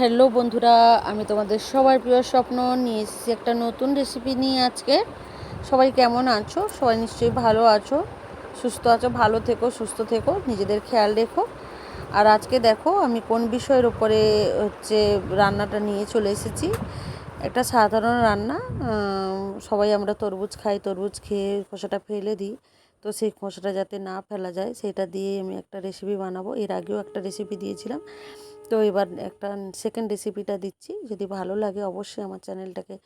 Hello বন্ধুরা, আমি তোমাদের সবার প্রিয় স্বপ্ন। নিয়ে এসেছি একটা নতুন রেসিপি নিয়ে আজকে। সবাই কেমন আছো? সবাই নিশ্চয়ই ভালো আছো। সুস্থ আছো, ভালো থেকো, সুস্থ থেকো, নিজেদের খেয়াল রেখো। আর আজকে দেখো, আমি কোন বিষয়ের উপরে হচ্ছে রান্নাটা নিয়ে চলে এসেছি। একটা সাধারণ রান্না সবাই আমরা তরমুজ খাই, তরমুজ খেয়ে খোসাটা ফেলে দিই। তো সেই খোসাটা যাতে না ফেলা যায়, সেটা দিয়ে আমি একটা রেসিপি বানাবো। এর আগেও একটা রেসিপি দিয়েছিলাম। তো এবার একটা সেকেন্ড রেসিপিটা দিচ্ছি। যদি ভালো লাগে অবশ্যই আমার চ্যানেলটাকে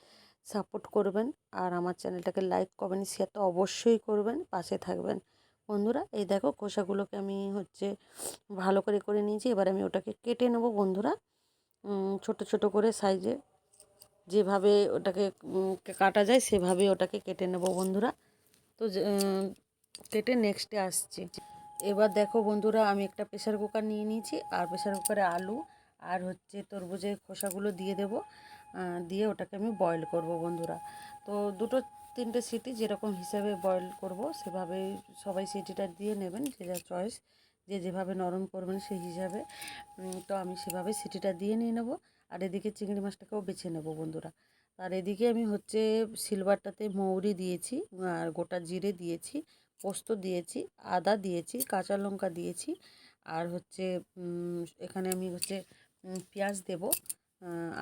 সাপোর্ট করবেন। আর আমার চ্যানেলটাকে লাইক কমেন্ট শেয়ার তো অবশ্যই করবেন। পাশে থাকবেন। বন্ধুরা, এই দেখো খোসাগুলোকে আমি হচ্ছে ভালো করে করে নিয়েছি। এবার আমি ওটাকে কেটে নেব বন্ধুরা। ছোট ছোট করে সাইজে যেভাবে ওটাকে কাটা যায় সেভাবে ওটাকে কেটে নেব বন্ধুরা। তো কেটে নেক্সটে আসছি। এবার দেখো বন্ধুরা, আমি একটা প্রেশার কুকার নিয়ে নিয়েছি। আর প্রেশার কুকারে আলু আর হচ্ছে তরমুজের খোসাগুলো দিয়ে দেবো। দিয়ে ওটাকে আমি বয়েল করব বন্ধুরা। তো দুটো তিনটে সিটি যেরকম হিসাবে বয়েল করব সেভাবে সবাই সিটিটা দিয়ে নেবেন, যে যা চয়েস যে যেভাবে নরম করবেন সেই হিসাবে। তো আমি সেভাবে সিটিটা দিয়ে নিয়ে নেব। আর এদিকে চিংড়ি মাছটাকেও বেছে নেব বন্ধুরা। আর এদিকে আমি হচ্ছে সিলভারটাতে মৌরি দিয়েছি, আর গোটা জিরে দিয়েছি। পোস্ত দিয়েছি, আদা দিয়েছি, কাঁচা লঙ্কা দিয়েছি আর হচ্ছে এখানে আমি হচ্ছে পেঁয়াজ দেবো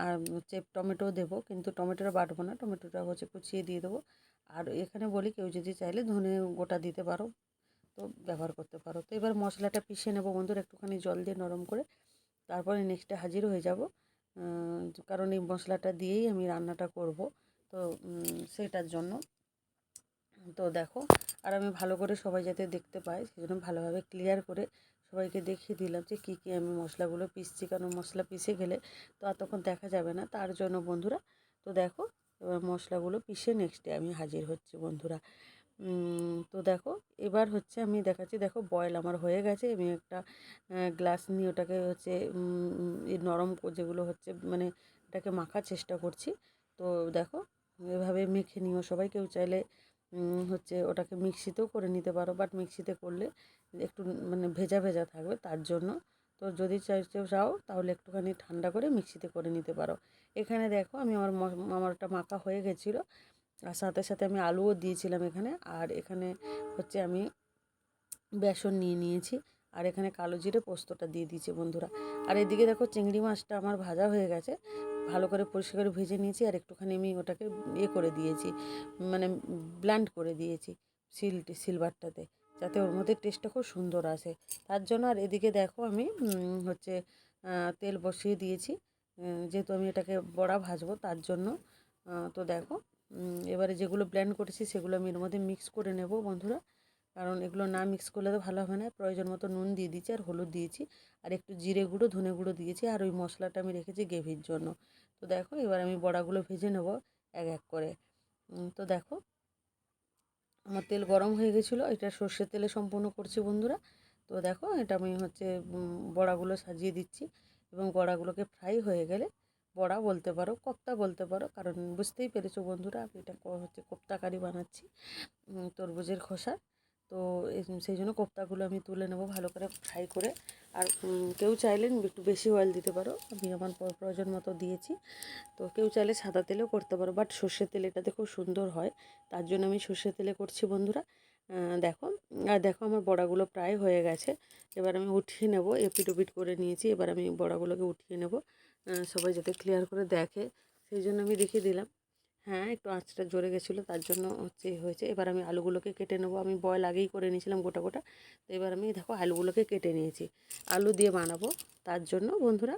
আর হচ্ছে টমেটো দেবো, কিন্তু টমেটোটা বাটবো না, টমেটোটা হচ্ছে কুচিয়ে দিয়ে দেবো। আর এখানে বলি, কেউ যদি চাইলে ধনে গোটা দিতে পারো, তো ব্যবহার করতে পারো। তো এবার মশলাটা পিষে নেব বন্ধুরা, একটুখানি জল দিয়ে নরম করে, তারপরে নেক্সটে হাজির হয়ে যাব। কারণ এই মশলাটা দিয়েই আমি রান্নাটা করব, তো সেটার জন্য। তো দেখো, আর আমি ভালো করে সবাই যাতে দেখতে পায়, সেজন্য ভালোভাবে ক্লিয়ার করে সবাইকে দেখিয়ে দিলাম যে কী কী আমি মশলাগুলো পিসছি, কারণ মশলা পিষে গেলে তো আর তখন দেখা যাবে না। তার জন্য বন্ধুরা, তো দেখো, এবার মশলাগুলো পিষে নেক্সটে আমি হাজির হচ্ছি বন্ধুরা। তো দেখো, এবার হচ্ছে আমি দেখাচ্ছি, দেখো বয়েল আমার হয়ে গেছে, আমি একটা গ্লাস নিয়ে ওটাকে হচ্ছে নরম যেগুলো হচ্ছে মানে এটাকে মাখার চেষ্টা করছি। তো দেখো, এভাবে মেখে নিও সবাই, কেউ চাইলে হচ্ছে ওটাকে মিক্সিতেও করে নিতে পারো বাট মিক্সিতে করলে একটু মানে ভেজা ভেজা থাকবে তার জন্য। তো যদি চাইতে চাও তাহলে একটুখানি ঠান্ডা করে মিক্সিতে করে নিতে পারো। এখানে দেখো আমি আমার আমারটা মাখা হয়ে গেছিল, আর সাথে সাথে আমি আলুও দিয়েছিলাম এখানে, আর এখানে হচ্ছে আমি বেসন নিয়ে নিয়েছি, আর এখানে কালো জিরে পোস্তটা দিয়ে দিয়েছি বন্ধুরা। আর এদিকে দেখো চিংড়ি মাছটা আমার ভাজা হয়ে গেছে ভালো করে পরিষ্কার করে ভেজে নিয়েছি আর একটুখানি আমি ওটাকে ইয়ে করে দিয়েছি মানে ব্ল্যান্ড করে দিয়েছি সিল সিলভারটাতে যাতে ওর মধ্যে টেস্টটা খুব সুন্দর আসে। তার জন্য আর এদিকে দেখো আমি হচ্ছে তেল বসিয়ে দিয়েছি যেহেতু আমি এটাকে বড়া ভাজবো তার জন্য তো দেখো এবারে যেগুলো ব্ল্যান্ড করেছি সেগুলো আমি এর মধ্যে মিক্স করে নেব বন্ধুরা। কারণ এগুলো না মিক্স করলে তো ভালো হবে না। প্রয়োজন মতো নুন দিয়ে দিয়েছি আর হলুদ দিয়েছি। আর একটু জিরে গুঁড়ো, ধনে গুঁড়ো দিয়েছি আর ওই মশলাটা আমি রেখেছি গ্রেভির জন্য। তো দেখো, এবার আমি বড়াগুলো ভেজে নেব এক এক করে। তো দেখো, আমার তেল গরম হয়ে গেছিল। এটা সর্ষের তেলে সম্পূর্ণ করছি বন্ধুরা। তো দেখো, এটা আমি হচ্ছে বড়াগুলো সাজিয়ে দিচ্ছি এবং বড়াগুলোকে ফ্রাই হয়ে গেলে বড়া বলতে পারো, কোপ্তা বলতে পারো, কারণ বুঝতেই পেরেছ বন্ধুরা, আমি এটা হচ্ছে কোপ্তা কারি বানাচ্ছি তরমুজের খোসা। তো সেই জন্য কোপ্তাগুলো আমি তুলে নেব ভালো করে ফ্রাই করে। আর কেউ চাইলে একটু বেশি অয়েল দিতে পারো। আমি আমার প্রয়োজন মতো দিয়েছি। তো কেউ চাইলে সাদা তেলেও করতে পারো বাট সর্ষের তেল এটাতে খুব সুন্দর হয়। তার জন্য আমি সর্ষের তেলে করছি বন্ধুরা। দেখো, আর দেখো আমার বড়াগুলো প্রায় হয়ে গেছে। এবার আমি উঠিয়ে নেব এপিট ওপিট করে নিয়েছি। এবার আমি বড়াগুলোকে উঠিয়ে নেব। সবাই যাতে ক্লিয়ার করে দেখে। সেই জন্য আমি দেখিয়ে দিলাম। হ্যাঁ একটু আঁচটা জ্বরে গেছিল, তার জন্য হচ্ছে হয়েছে। এবার আমি আলুগুলোকে কেটে নেব। আমি বয়েল আগেই করে নিয়েছিলাম গোটা গোটা। তো এবার আমি দেখো আলুগুলোকে কেটে নিয়েছি। আলু দিয়ে বানাবো। তার জন্য বন্ধুরা,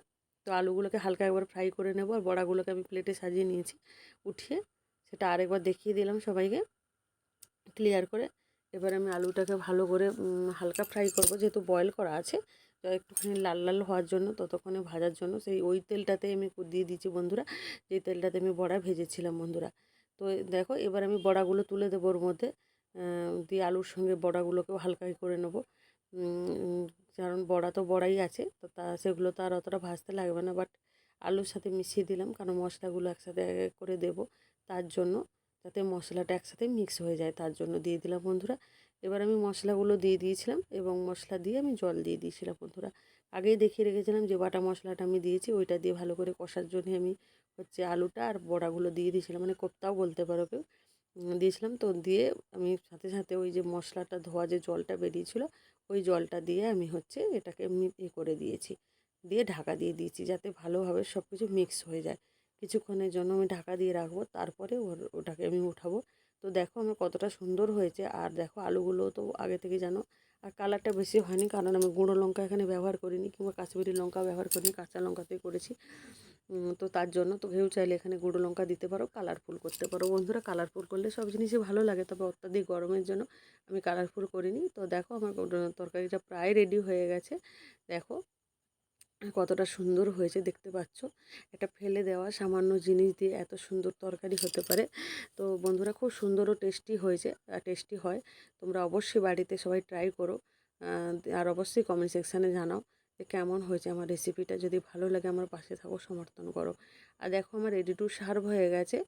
তো আলুগুলোকে হালকা একবার ফ্রাই করে নেব। আর বড়াগুলোকে আমি প্লেটে সাজিয়ে নিয়েছি উঠিয়ে। সেটা আরেকবার দেখিয়ে দিলাম সবাইকে। ক্লিয়ার করে। এবার আমি আলুটাকে ভালো করে হালকা ফ্রাই করব। যেহেতু বয়েল করা আছে একটুখানি লাল লাল হওয়ার জন্য, ততক্ষণে ভাজার জন্য, সেই ওই তেলটাতে আমি দিয়ে দিচ্ছি বন্ধুরা যেই তেলটাতে আমি বড়া ভেজেছিলাম বন্ধুরা। তো দেখো, এবার আমি বড়াগুলো তুলে দেবো ওর মধ্যে দিয়ে আলুর সঙ্গে বড়াগুলোকেও হালকাই করে নেব। কারণ বড়া তো বড়াই আছে, তো তা, সেগুলো তো আর অতটা ভাজতে লাগবে না, বাট আলুর সাথে মিশিয়ে দিলাম, কারণ মশলাগুলো একসাথে এক এক করে দেবো তার জন্য, যাতে মশলাটা একসাথে মিক্স হয়ে যায় তার জন্য দিয়ে দিলাম বন্ধুরা। এবার আমি মশলাগুলো দিয়ে দিয়েছিলাম এবং মশলা দিয়ে আমি জল দিয়ে দিয়েছিলাম, বন্ধুরা। আগেই দেখিয়ে রেখেছিলাম যে বাটা মশলাটা আমি দিয়েছি, ওইটা দিয়ে ভালো করে কষার জন্য আমি হচ্ছে আলুটা আর বড়াগুলো দিয়ে দিয়েছিলাম। মানে কোপ্তাও বলতে পারো কেউ। দিয়েছিলাম তো দিয়ে আমি সাথে সাথে ওই যে মশলাটা ধোয়া যে জলটা বেরিয়েছিল, ওই জলটা দিয়ে আমি হচ্ছে এটাকে এ করে দিয়েছি। দিয়ে ঢাকা দিয়ে দিয়েছি যাতে ভালোভাবে সব কিছু মিক্স হয়ে যায়। কিছুক্ষণের জন্য আমি ঢাকা দিয়ে রাখব, তারপরে ওর, ওটাকে আমি উঠাবো। তো দেখো আমার কতটা সুন্দর হয়েছে। আর দেখো আলুগুলো তো আগে থেকে জানো, আর কালারটা বেশি হয়নি কারণ আমি গুঁড়ো লঙ্কা এখানে ব্যবহার করিনি কিংবা কাশ্মীরি লঙ্কা ব্যবহার করিনি, কাঁচা লঙ্কাতেই করেছি। তো তার জন্য তো কেউ চাইলে এখানে গুঁড়ো লঙ্কা দিতে পারো কালারফুল করতে পারো। বন্ধুরা কালারফুল করলে সব জিনিসই ভালো লাগে, তবে অত্যাধিক গরমের জন্য আমি কালারফুল করিনি। তো দেখো আমার তরকারিটা প্রায় রেডি হয়ে গেছে। দেখো কতটা সুন্দর হয়েছে দেখতে পাচ্ছ। এটা ফেলে দেওয়া সামান্য জিনিস দিয়ে এত সুন্দর তরকারি হতে পারে। তো বন্ধুরা খুব সুন্দর ও টেস্টি হয়েছে টেস্টি হয়। তোমরা অবশ্যই বাড়িতে সবাই ট্রাই করো। আর অবশ্যই কমেন্ট সেকশানে জানাও যে কেমন হয়েছে আমার রেসিপিটা যদি ভালো লাগে আমার পাশে থাকো, সমর্থন করো। আর দেখো আমার রেডি টু সার্ভ হয়ে গেছে।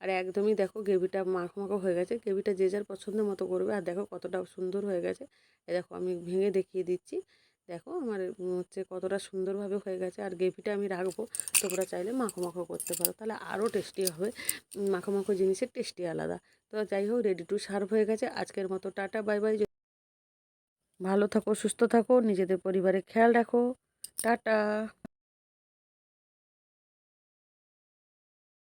আর একদমই দেখো গ্রেভিটা মাখো মাখো হয়ে গেছে। গ্রেভিটা যে যার পছন্দ মতো করবে। আর দেখো কতটা সুন্দর হয়ে গেছে। এ দেখো আমি ভেঙে দেখিয়ে দিচ্ছি। দেখো আমার হচ্ছে কতটা সুন্দরভাবে হয়ে গেছে। আর গ্রেভিটা আমি রাখব, তোমরা চাইলে মাখো মাখো করতে পারো। তাহলে আরও টেস্টি হবে। মাখো মাখো জিনিসের টেস্টি আলাদা। তো যাই হোক রেডি টু সার্ভ হয়ে গেছে। আজকের মতো টাটা বাই বাই ভালো থাকো, সুস্থ থাকো, নিজেদের পরিবারে খেয়াল রাখো। টাটা।